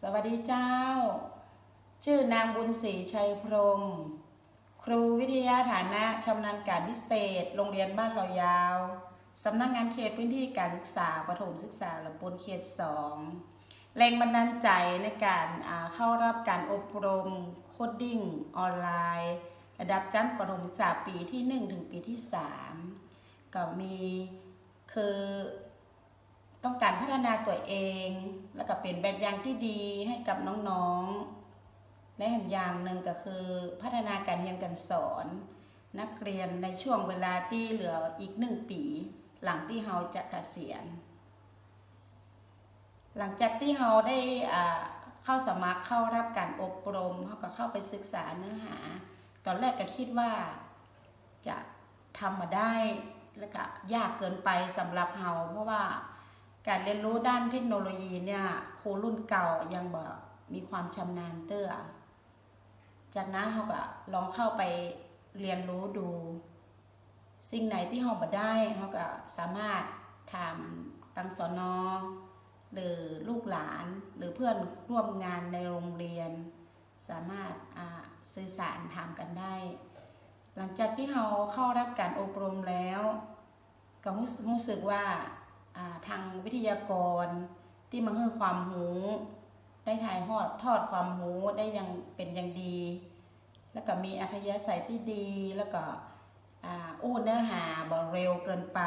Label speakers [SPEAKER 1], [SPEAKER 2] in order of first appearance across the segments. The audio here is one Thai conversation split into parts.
[SPEAKER 1] สวัสดีเจ้า ชื่อนางบุญศรีชัยพรม ครูวิทยาฐานะชำนาญการพิเศษ โรงเรียนบ้านเรายาวสำนักงงานเขตพื้นที่การศึกษาประถมศึกษาลำพูนเขตสองแรงบันดาลใจในการเข้ารับการอบรมโคดดิ้งออนไลน์ ระดับชั้นประถมศึกษาปีที่ 1 ถึงปีที่ 3 ก็มีคือ พัฒนาตัวเอง แล้วก็เป็นแบบอย่างที่ดีให้กับน้องๆ และอีกอย่างหนึ่งก็คือพัฒนาการเรียนการสอน นักเรียนในช่วงเวลาที่เหลืออีกหนึ่งปี หลังที่เราจะเกษียณ หลังจากที่เราได้เข้าสมัครเข้ารับการอบรมเขาก็เข้าไปศึกษาเนื้อหา ตอนแรกก็คิดว่าจะทำมาได้แล้วก็ยากเกินไปสำหรับเราเพราะว่า การเรียนรู้ด้านเทคโนโลยีเนี่ยครูรุ่นเก่ายังบ่มีความชำนาญเตื้อจากนั้นเขาก็ลองเข้าไปเรียนรู้ดู สิ่งไหนที่เขาบ่ได้เขาก็สามารถถามตังสอนอหรือลูกหลานหรือเพื่อนร่วมงานในโรงเรียน สามารถสื่อสารถามกันได้ หลังจากที่เขาเข้ารับการอบรมแล้ว ก็รู้สึกว่า ทางวิทยากรที่มาให้ความรู้ได้ถ่ายทอดทอดความรู้ได้ยังเป็นอย่างดี แล้วก็มีอัธยาศัยที่ดีแล้วก็อู้เนื้อหาบ่เร็วเกินไป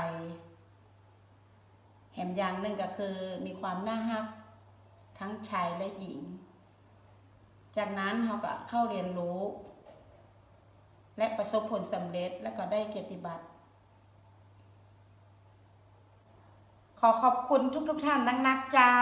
[SPEAKER 1] แถมอย่างหนึ่งก็คือมีความน่าฮักทั้งชายและหญิง จากนั้นเขาก็เข้าเรียนรู้ และประสบผลสำเร็จแล้วก็ได้เกียรติบัตร ขอขอบคุณทุกๆทท่านนักๆเจ้า